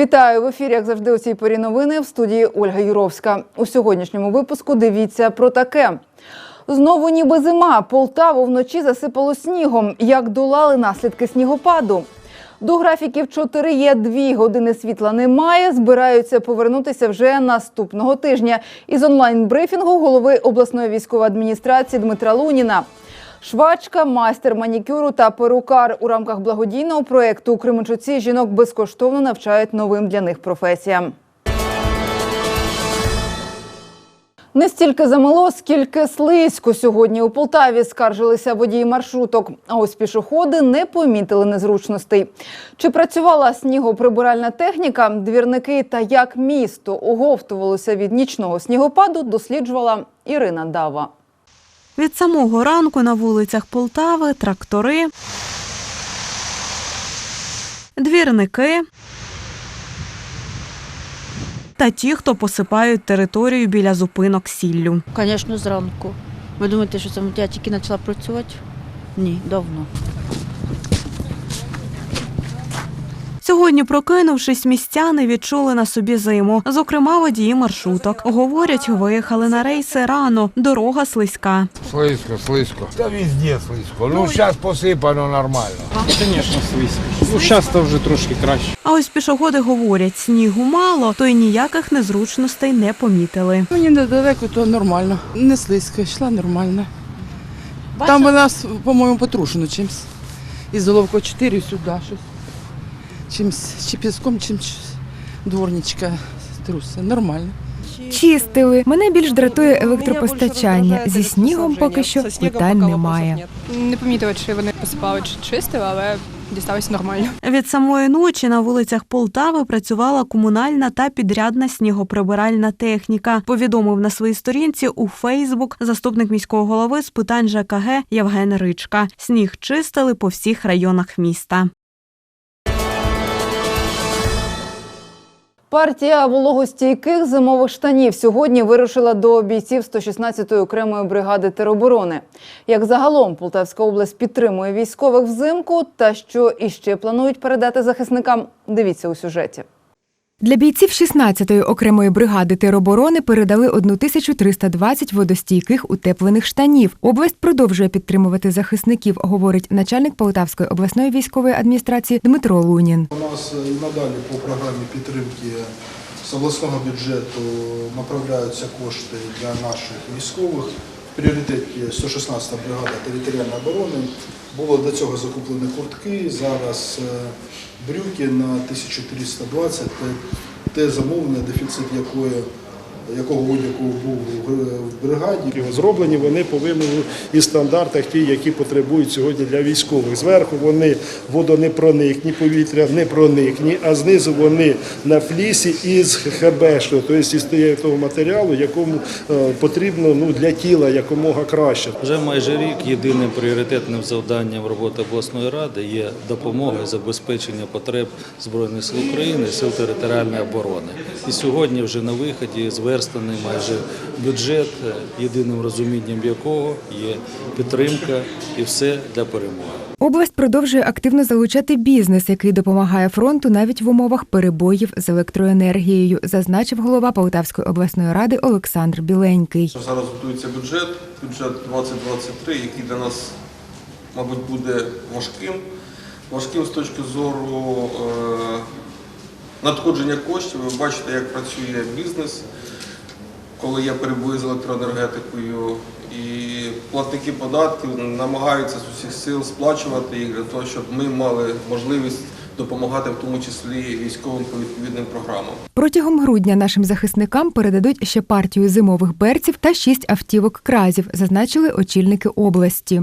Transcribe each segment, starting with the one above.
Вітаю в ефірі, як завжди, у цій порі новини в студії Ольга Юровська. У сьогоднішньому випуску дивіться про таке. Знову ніби зима. Полтаву вночі засипало снігом. Як долали наслідки снігопаду? До графіків 4 є дві години світла немає. Збираються повернутися вже наступного тижня. Із онлайн-брифінгу голови обласної військової адміністрації Дмитра Луніна. Швачка, майстер манікюру та перукар у рамках благодійного проєкту у Кременчуці жінок безкоштовно навчають новим для них професіям. Не стільки замело, скільки слизько сьогодні у Полтаві скаржилися водії маршруток. А ось пішоходи не помітили незручностей. Чи працювала снігоприбиральна техніка, двірники та як місто оговтувалося від нічного снігопаду, досліджувала Ірина Дава. Від самого ранку на вулицях Полтави трактори, двірники та ті, хто посипають територію біля зупинок сіллю. Звісно, зранку. Ви думаєте, що це я тільки почала працювати? Ні, давно. Сьогодні, прокинувшись, містяни відчули на собі зиму. Зокрема, водії маршруток. Говорять, виїхали на рейси рано, дорога слизька. Слизько, слизько. Да везде слизько. Ну, зараз посипано нормально. Звісно, слизько. Ну, зараз то вже трошки краще. А ось пішоходи говорять, снігу мало, то й ніяких незручностей не помітили. Мені недалеко, то нормально. Не слизько, йшла нормально. Там у нас, по-моєму, потрушено чимось. Із Головко 4 сюди щось. Чимось, чи піском, чимось дворничка труса. Нормально. Чистили. Мене більш дратує електропостачання. Зі снігом поки що питань немає. Не помітила, чи вони посипали, чи чистили, але дісталося нормально. Від самої ночі на вулицях Полтави працювала комунальна та підрядна снігоприбиральна техніка. Повідомив на своїй сторінці у Фейсбук заступник міського голови з питань ЖКГ Євген Ричка. Сніг чистили по всіх районах міста. Партія вологостійких зимових штанів сьогодні вирушила до бійців 116-ї окремої бригади тероборони. Як загалом Полтавська область підтримує військових взимку та що іще планують передати захисникам, дивіться у сюжеті. Для бійців 16-ї окремої бригади тероборони передали 1320 водостійких утеплених штанів. Область продовжує підтримувати захисників, говорить начальник Полтавської обласної військової адміністрації Дмитро Лунін. У нас і надалі по програмі підтримки з обласного бюджету направляються кошти для наших військових. В пріоритеті 116 бригада територіальної оборони. Було до цього закуплені куртки, зараз е, брюки на 1320, те, те замовлення, дефіцит якої, якого одягу був в бригаді. Зроблені вони по вимогу і стандартах, ті, які потребують сьогодні для військових. Зверху вони водонепроникні, повітря не проникні, а знизу вони на флісі із хебешу, тобто із того матеріалу, якому е, потрібно ну, для тіла якомога краще. Вже майже рік єдиним пріоритетним завданням роботи обласної ради є допомога і забезпечення потреб Збройних сил України, сил територіальної оборони. І сьогодні вже на виході зверстаний майже бюджет, єдиним розумінням якого є підтримка і все для перемоги. Область продовжує активно залучати бізнес, який допомагає фронту навіть в умовах перебоїв з електроенергією, зазначив голова Полтавської обласної ради Олександр Біленький. Зараз готується бюджет, бюджет 2023, який для нас, мабуть, буде важким. Важким з точки зору е, надходження коштів. Ви бачите, як працює бізнес, коли є перебої з електроенергетикою. І платники податків намагаються з усіх сил сплачувати їх для того, щоб ми мали можливість допомагати в тому числі військовим по відповідним програмам. Протягом грудня нашим захисникам передадуть ще партію зимових берців та шість автівок кразів, зазначили очільники області.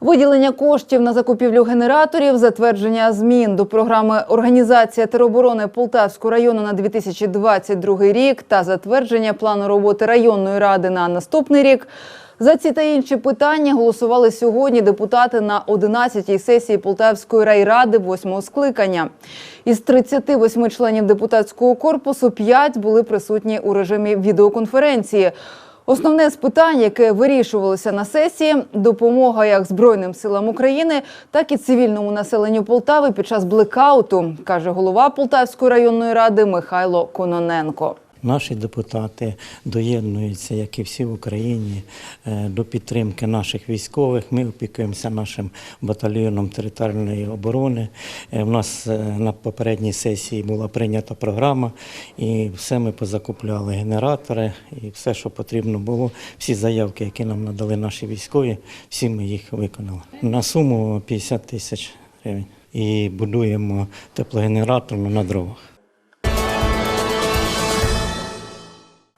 Виділення коштів на закупівлю генераторів, затвердження змін до програми Організація тероборони Полтавського району на 2022 рік та затвердження плану роботи районної ради на наступний рік. За ці та інші питання голосували сьогодні депутати на 11-й сесії Полтавської райради 8-го скликання. Із 38 членів депутатського корпусу 5 були присутні у режимі відеоконференції. Основне з питань, яке вирішувалося на сесії, допомога як Збройним силам України, так і цивільному населенню Полтави під час блекауту, каже голова Полтавської районної ради Михайло Кононенко. Наші депутати доєднуються, як і всі в Україні, е, до підтримки наших військових. Ми опікуємося нашим батальйоном територіальної оборони. Е, У нас е, на попередній сесії була прийнята програма, і все ми позакупляли генератори, і все, що потрібно було. Всі заявки, які нам надали наші військові, всі ми їх виконали. На суму 50 тисяч гривень. І будуємо теплогенератор на дровах.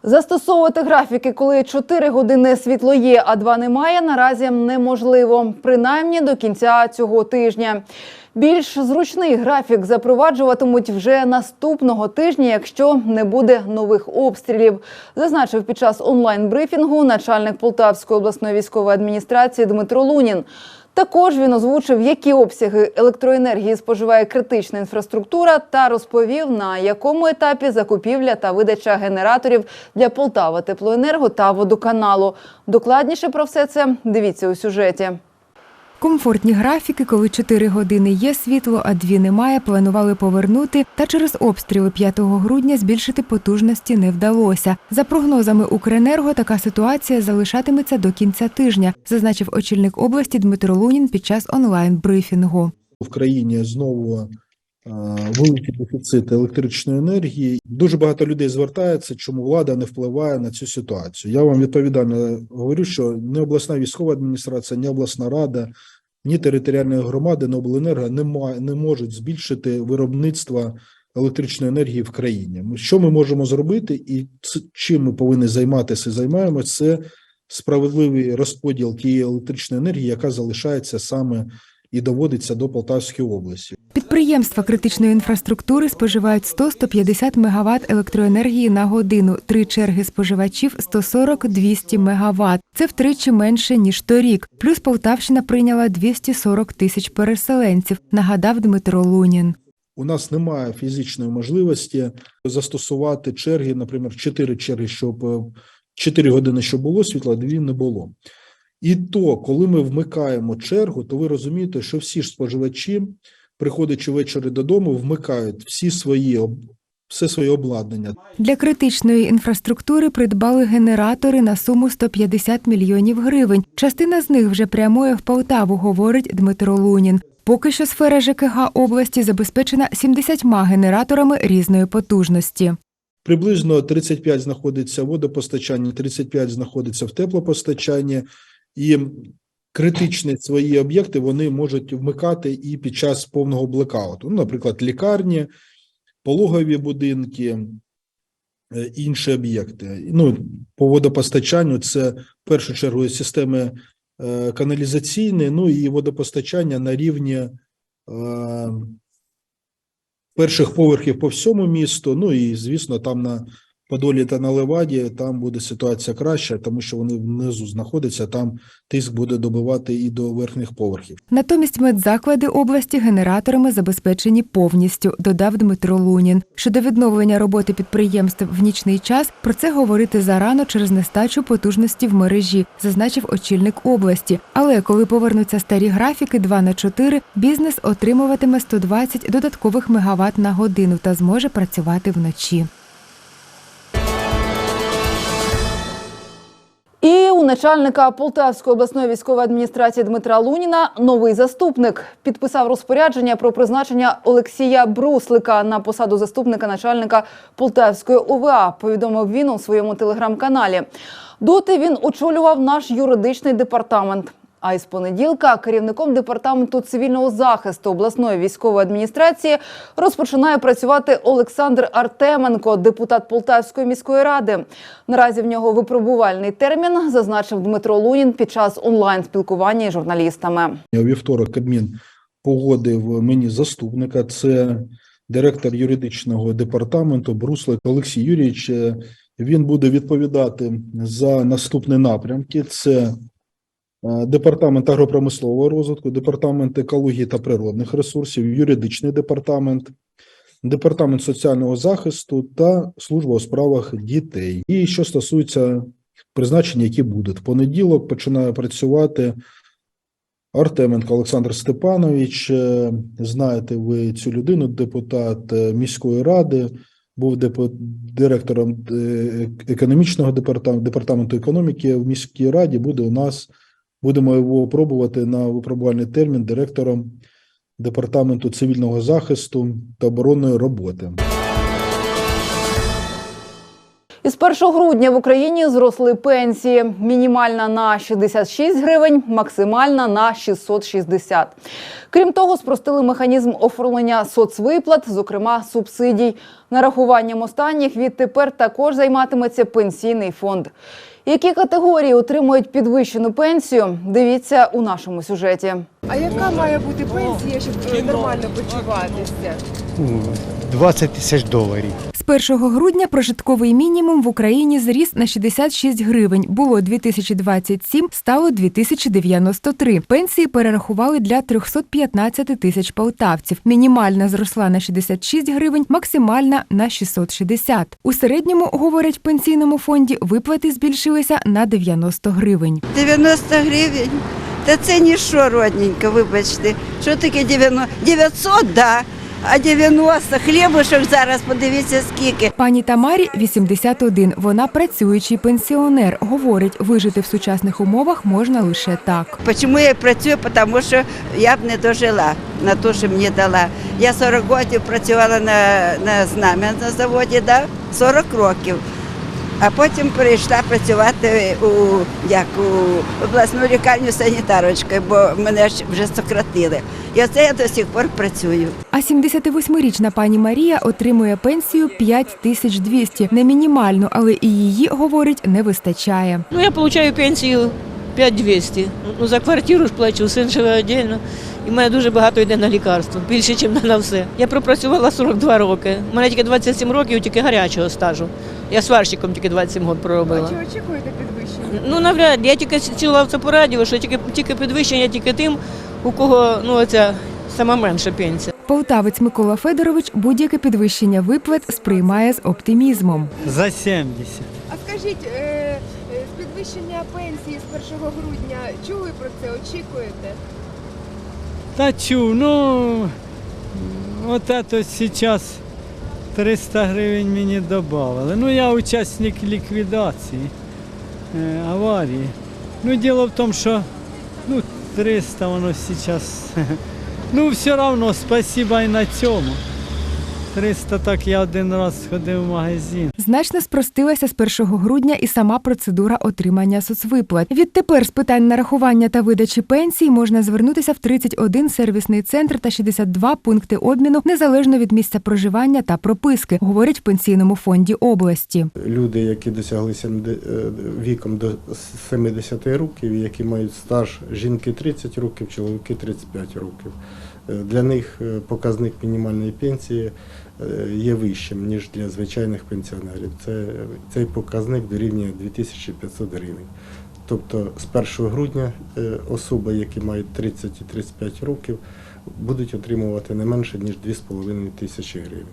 Застосовувати графіки, коли 4 години світло є, а 2 немає, наразі неможливо, принаймні до кінця цього тижня. Більш зручний графік запроваджуватимуть вже наступного тижня, якщо не буде нових обстрілів, зазначив під час онлайн-брифінгу начальник Полтавської обласної військової адміністрації Дмитро Лунін. Також він озвучив, які обсяги електроенергії споживає критична інфраструктура, та розповів, на якому етапі закупівля та видача генераторів для Полтава Теплоенерго та водоканалу. Докладніше про все це дивіться у сюжеті. Комфортні графіки, коли 4 години є світло, а 2 немає, планували повернути. Та через обстріли 5 грудня збільшити потужності не вдалося. За прогнозами Укренерго, така ситуація залишатиметься до кінця тижня, зазначив очільник області Дмитро Лунін під час онлайн-брифінгу. В країні знову е, великий дефіцит електричної енергії. Дуже багато людей звертається, чому влада не впливає на цю ситуацію. Я вам відповідально говорю, що ні обласна військова адміністрація, ні обласна рада, ні територіальної громади, ні обленерго не, не можуть збільшити виробництво електричної енергії в країні. Що ми можемо зробити, і чим ми повинні займатися і займаємося, це справедливий розподіл тієї електричної енергії, яка залишається саме і доводиться до Полтавської області. Підприємства критичної інфраструктури споживають 100-150 МВт електроенергії на годину. Три черги споживачів 140-200 МВт. Це втричі менше ніж торік. Плюс Полтавщина прийняла 240 тисяч переселенців. Нагадав Дмитро Лунін. У нас немає фізичної можливості застосувати черги, наприклад, 4 черги, щоб е, 4 години, щоб було світла, 2 не було. І то, коли ми вмикаємо чергу, то ви розумієте, що всі ж споживачі, приходячи ввечері додому, вмикають всі свої все своє обладнання. Для критичної інфраструктури придбали генератори на суму 150 мільйонів гривень. Частина з них вже прямує в Полтаву, говорить Дмитро Лунін. Поки що сфера ЖКГ області забезпечена 70 генераторами різної потужності. Приблизно 35 знаходиться в водопостачанні, 35 знаходиться в теплопостачанні, і критичні свої об'єкти вони можуть вмикати і під час повного блекауту. Ну, наприклад, лікарні, пологові будинки, е, інші об'єкти. Ну, по водопостачанню це в першу чергу системи е, каналізаційні, ну і водопостачання на рівні е, перших поверхів по всьому місту. Ну і звісно, там на Подолі та на Леваді там буде ситуація краща, тому що вони внизу знаходяться. Там тиск буде добивати і до верхніх поверхів. Натомість медзаклади області генераторами забезпечені повністю, додав Дмитро Лунін. Щодо відновлення роботи підприємств в нічний час, про це говорити зарано через нестачу потужності в мережі, зазначив очільник області. Але коли повернуться старі графіки 2 на 4, бізнес отримуватиме 120 додаткових мегаватт на годину та зможе працювати вночі. І у начальника Полтавської обласної військової адміністрації Дмитра Луніна новий заступник підписав розпорядження про призначення Олексія Бруслика на посаду заступника начальника Полтавської ОВА. Повідомив він у своєму телеграм-каналі. Доти він очолював наш юридичний департамент. А із понеділка керівником департаменту цивільного захисту обласної військової адміністрації розпочинає працювати Олександр Артеменко, депутат Полтавської міської ради. Наразі в нього випробувальний термін, зазначив Дмитро Лунін під час онлайн спілкування із журналістами. У вівторок Кабмін погодив мені заступника. Це директор юридичного департаменту Бруслик Олексій Юрійович. Він буде відповідати за наступні напрямки: це департамент агропромислового розвитку, департамент екології та природних ресурсів, юридичний департамент, департамент соціального захисту та служба у справах дітей. І що стосується призначення, які будуть. В понеділок починає працювати Артеменко Олександр Степанович. Е, Знаєте ви цю людину, депутат е, міської ради, був директором е, економічного департаменту, департаменту економіки в міській раді. Буде у нас, будемо його пробувати на випробувальний термін директором департаменту цивільного захисту та оборонної роботи. Із 1 грудня в Україні зросли пенсії. Мінімальна на 66 гривень, максимальна на 660. Крім того, спростили механізм оформлення соцвиплат, зокрема субсидій. Нарахуванням останніх відтепер також займатиметься пенсійний фонд. Які категорії отримують підвищену пенсію? Дивіться у нашому сюжеті. А яка має бути пенсія, щоб е, нормально почуватися? 20 тисяч доларів. З 1 грудня прожитковий мінімум в Україні зріс на 66 гривень. Було 2027, стало 2093. Пенсії перерахували для 315 тисяч полтавців. Мінімальна зросла на 66 гривень, максимальна на 660. У середньому, говорять в пенсійному фонді, виплати збільшилися на 90 гривень. 90 гривень. Та це ніщо, родненько, вибачте. Що таке 90? 900, да. А 90 хлібушок зараз, подивіться скільки. Пані Тамарі 81. Вона працюючий пенсіонер. Говорить, вижити в сучасних умовах можна лише так. Чому я працюю? Тому що я б не дожила на те, що мені дала. Я 40 років працювала на, на знам'я на заводі, да? 40 років. А потім перейшла працювати у, як, у обласну лікарню санітарочкою, бо мене ж вже сократили. І оце я до сих пор працюю. А 78-річна пані Марія отримує пенсію 5200. Не мінімальну, але і її, говорить, не вистачає. Ну, я получаю пенсію 5200. Ну, за квартиру ж плачу, син живе віддільно. І в мене дуже багато йде на лікарство, більше, ніж на все. Я пропрацювала 42 роки. У мене тільки 27 років, тільки гарячого стажу. Я сварщиком тільки 27 років проробила. Чи очікуєте підвищення? Ну, навряд, я тільки чула це по радіо, що тільки, тільки підвищення тільки тим, у кого ну, оця сама менша пенсія. Полтавець Микола Федорович будь-яке підвищення виплат сприймає з оптимізмом. За 70. А скажіть, е, е, з підвищення пенсії з 1 грудня чули про це? Очікуєте? Та чув, ну от зараз 300 гривень мені додали. Ну я учасник ліквідації е, аварії. Ну діло в тому, що ну 300 воно зараз. Ну все одно спасіба і на цьому. 300 так я один раз сходив в магазин. Значно спростилася з 1 грудня і сама процедура отримання соцвиплат. Відтепер з питань нарахування та видачі пенсій можна звернутися в 31 сервісний центр та 62 пункти обміну незалежно від місця проживання та прописки, говорять в пенсійному фонді області. Люди, які досягли е, віком до 70 років, які мають стаж жінки 30 років, чоловіки 35 років. Е, Для них е, показник мінімальної пенсії є вищим, ніж для звичайних пенсіонерів. Це, цей показник дорівнює 2500 гривень. Тобто з 1 грудня е, особи, які мають 30 і 35 років, будуть отримувати не менше, ніж 2,5 тисячі гривень.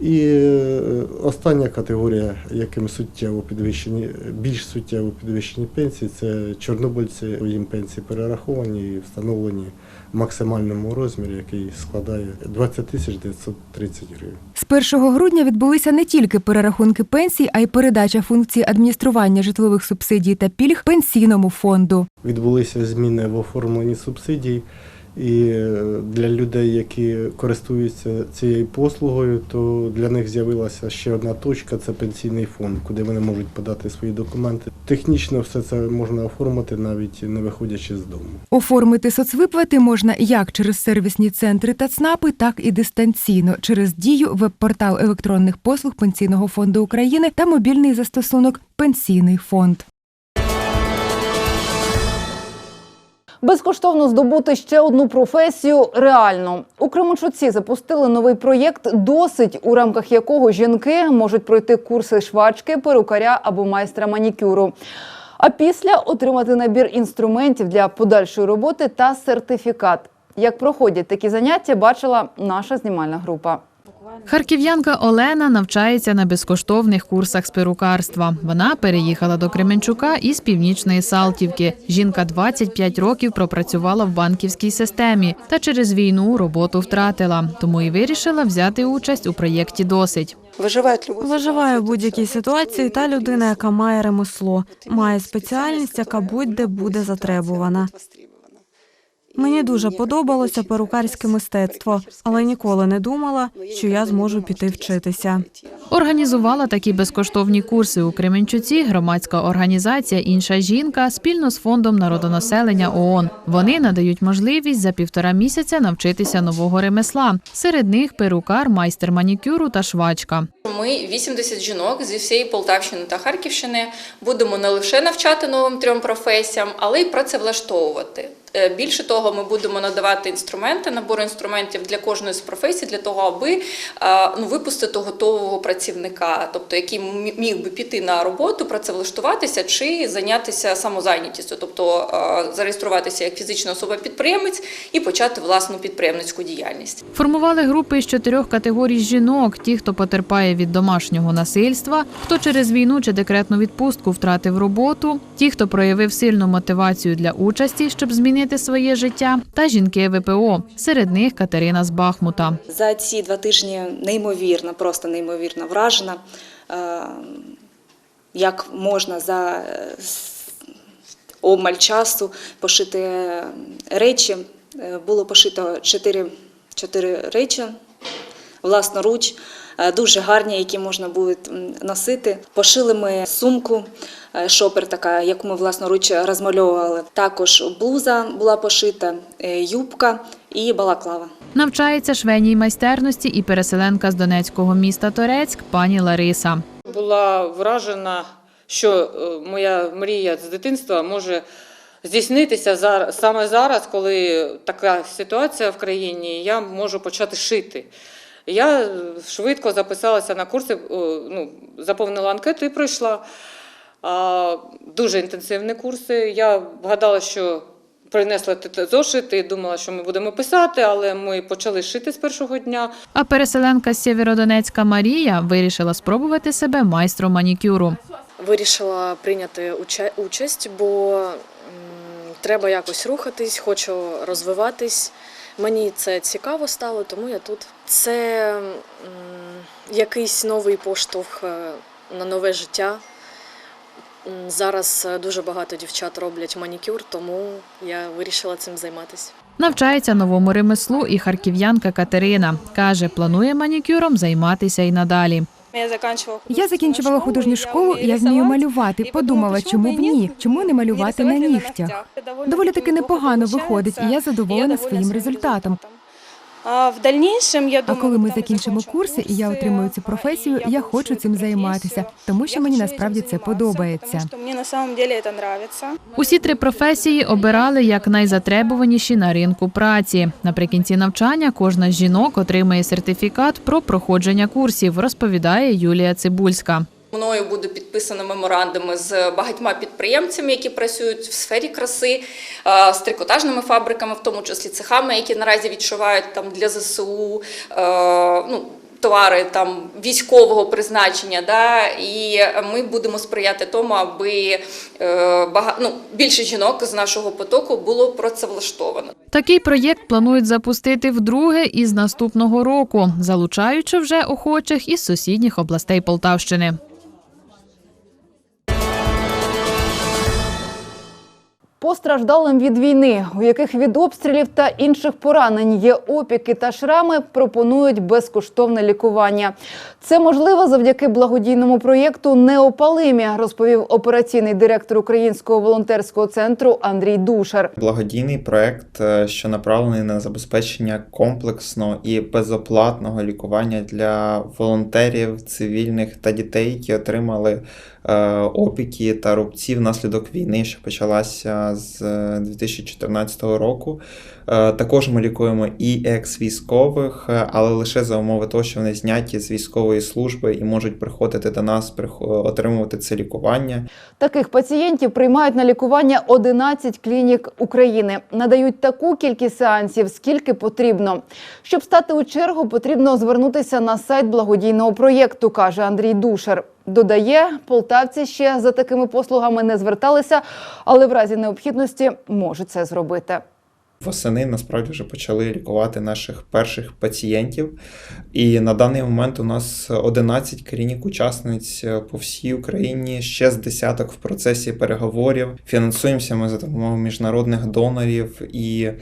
І е, остання категорія, яким суттєво підвищені, більш суттєво підвищені пенсії, це чорнобильці, їм пенсії перераховані і встановлені максимальному розмірі, який складає 20 тисяч 930 гривень. З 1 грудня відбулися не тільки перерахунки пенсій, а й передача функції адміністрування житлових субсидій та пільг пенсійному фонду. Відбулися зміни в оформленні субсидій. І е, для людей, які користуються цією послугою, то для них з'явилася ще одна точка це пенсійний фонд, куди вони можуть подати свої документи. Технічно все це можна оформити навіть не виходячи з дому. Оформити соцвиплати можна як через сервісні центри та ЦНАПи, так і дистанційно через дію веб-портал електронних послуг Пенсійного фонду України та мобільний застосунок Пенсійний фонд. Безкоштовно здобути ще одну професію реально. У Кременчуці запустили новий проєкт Досить, у рамках якого жінки можуть пройти курси швачки, перукаря або майстра манікюру. А після отримати набір інструментів для подальшої роботи та сертифікат. Як проходять такі заняття, бачила наша знімальна група. Харків'янка Олена навчається на безкоштовних курсах з перукарства. Вона переїхала до Кременчука із північної Салтівки. Жінка 25 років пропрацювала в банківській системі та через війну роботу втратила, тому і вирішила взяти участь у проєкті Досить. Виживає в будь-якій ситуації та людина, яка має ремесло, має спеціальність, яка будь-де буде затребувана. Мені дуже подобалося перукарське мистецтво, але ніколи не думала, що я зможу піти вчитися. Організувала такі безкоштовні курси у Кременчуці громадська організація Інша жінка спільно з фондом народонаселення ООН. Вони надають можливість за півтора місяця навчитися нового ремесла. Серед них перукар, майстер манікюру та швачка. Ми 80 жінок зі всієї Полтавщини та Харківщини будемо не лише навчати новим трьом професіям, але й працевлаштовувати. Е, Більше того, ми будемо надавати інструменти, набор інструментів для кожної з професій, для того, аби е, ну, випустити готового працівника, тобто який міг би піти на роботу, працевлаштуватися чи зайнятися самозайнятістю, тобто е, зареєструватися як фізична особа-підприємець і почати власну підприємницьку діяльність. Формували групи з чотирьох категорій жінок: ті, хто потерпає від домашнього насильства, хто через війну чи декретну відпустку втратив роботу, ті, хто проявив сильну мотивацію для участі, щоб змінити своє життя, та жінки ВПО. Серед них Катерина з Бахмута. За ці два тижні неймовірно, просто неймовірно вражена, е, як можна за е, обмаль часу пошити речі. Е, Було пошито чотири, чотири речі власноруч, е, дуже гарні, які можна буде носити. Пошили ми сумку. Е, Шопер така, яку ми власноруч розмальовували. Також блуза була пошита, е, юбка і балаклава. Навчається швейній майстерності і переселенка з донецького міста Торецьк пані Лариса. була вражена, що е, моя мрія з дитинства може здійснитися зараз, саме зараз, коли така ситуація в країні, я можу почати шити. Я швидко записалася на курси, ну, заповнила анкету і пройшла. Дуже інтенсивні курси. Я вгадала, що принесла т- зошит і думала, що ми будемо писати, але ми почали шити з першого дня. А переселенка з Сєвєродонецька Марія вирішила спробувати себе майстром манікюру. Вирішила прийняти участь, бо треба якось рухатись, хочу розвиватись. Мені це цікаво стало, тому я тут. Це якийсь новий поштовх е, на нове життя. Зараз е, дуже багато дівчат роблять манікюр, тому я вирішила цим займатися. Навчається новому ремеслу і харків'янка Катерина. Каже, планує манікюром займатися і надалі. Я закінчувала художню школу, я вмію малювати. Подумала, чому б ні? Чому не малювати на нігтях? Доволі таки непогано виходить, і я задоволена своїм результатом. А в дальнейшем, я А коли ми закінчимо курси, і я отримую цю професію, я хочу цим займатися, тому що мені насправді це подобається. что мне на самом деле это нравится. Усі три професії обирали як найзатребуваніші на ринку праці. Наприкінці навчання кожна з жінок отримає сертифікат про проходження курсів, розповідає Юлія Цибульська. Мною буде підписано меморандуми з багатьма підприємцями, які працюють в сфері краси, з трикотажними фабриками, в тому числі цехами, які наразі відшивають там для ЗСУ. Ну, Товари там військового призначення, да, і ми будемо сприяти тому, аби е, бага, ну, більше жінок з нашого потоку було працевлаштовано. Такий проєкт планують запустити вдруге із наступного року, залучаючи вже охочих із сусідніх областей Полтавщини. Постраждалим від війни, у яких від обстрілів та інших поранень є опіки та шрами, пропонують безкоштовне лікування. Це можливо завдяки благодійному проєкту Неопалимі, розповів операційний директор Українського волонтерського центру Андрій Душар. Благодійний проект, е, що направлений на забезпечення комплексного і безоплатного лікування для волонтерів, цивільних та дітей, які отримали опіки та рубці внаслідок війни, що почалася з е, 2014 року. Е, Також ми лікуємо і екс-військових, е, але лише за умови того, що вони зняті з військової служби і можуть приходити до нас, отримувати це лікування. Таких пацієнтів приймають на лікування 11 клінік України. Надають таку кількість сеансів, скільки потрібно. Щоб стати у чергу, потрібно звернутися на сайт благодійного проєкту, каже Андрій Душер. Додає, полтавці ще за такими послугами не зверталися, але в разі необхідності можуть це зробити. Восени насправді вже почали лікувати наших перших пацієнтів. І на даний момент у нас 11 клінік-учасниць по всій Україні, ще з десяток в процесі переговорів. Фінансуємося ми за допомогою міжнародних донорів і е,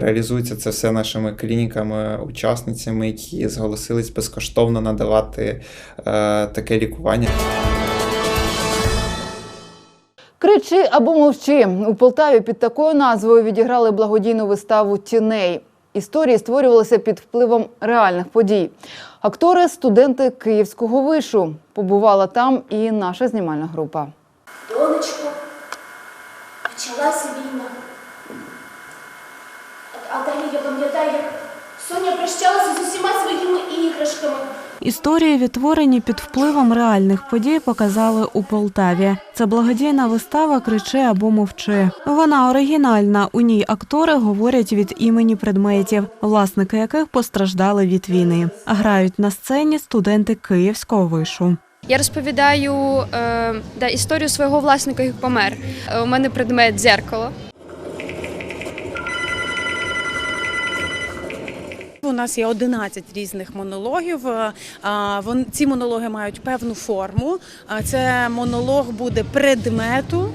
реалізується це все нашими клініками-учасницями, які зголосились безкоштовно надавати е, таке лікування. Кричи або мовчи у Полтаві під такою назвою відіграли благодійну виставу Тіней. Історії створювалися під впливом реальних подій. Актори, студенти Київського вишу. Побувала там і наша знімальна група. Донечко, почалася війна. А, далі я пам'ятаю, як Соня прощалася з усіма своїми іграшками. Історії, відтворені під впливом реальних подій, показали у Полтаві. Це благодійна вистава Кричи або мовчи. Вона оригінальна. У ній актори говорять від імені предметів, власники яких постраждали від війни. Грають на сцені студенти Київського вишу. Я розповідаю е, да, історію свого власника, як помер. Е, У мене предмет дзеркало. У нас є 11 різних монологів. Е, Ці монологи мають певну форму. Це монолог буде предмету,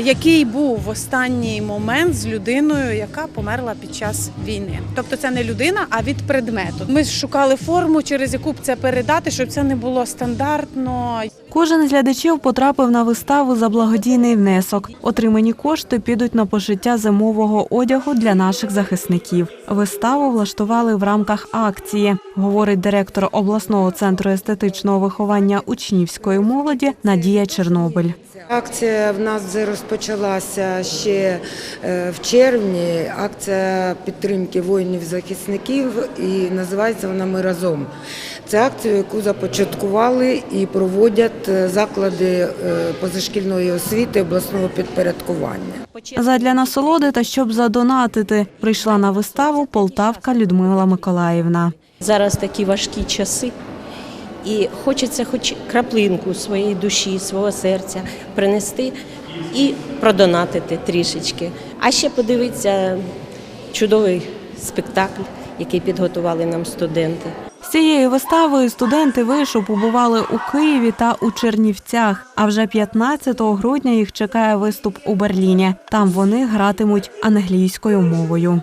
який був в останній момент з людиною, яка померла під час війни. Тобто це не людина, а від предмету. Ми шукали форму, через яку б це передати, щоб це не було стандартно. Кожен з глядачів потрапив на виставу за благодійний внесок. Отримані кошти підуть на пошиття зимового одягу для наших захисників. Виставу влаштували в рамках акції, говорить директор обласного центру естетичного виховання учнівської молоді Надія Чорнобиль. Акція в нас розпочалася ще е, в червні. Акція підтримки воїнів-захисників і називається вона Ми разом. Це акція, яку започаткували і проводять е, заклади е, позашкільної освіти обласного підпорядкування. Задля насолоди та щоб задонатити прийшла на виставу Полтавка Людмила Миколаївна. Зараз такі важкі часи, і хочеться хоч краплинку своєї душі, свого серця принести і продонатити трішечки. А ще подивитися чудовий спектакль, який підготували нам студенти. З цією виставою студенти вишу побували у Києві та у Чернівцях. А вже 15 грудня їх чекає виступ у Берліні. Там вони гратимуть англійською мовою.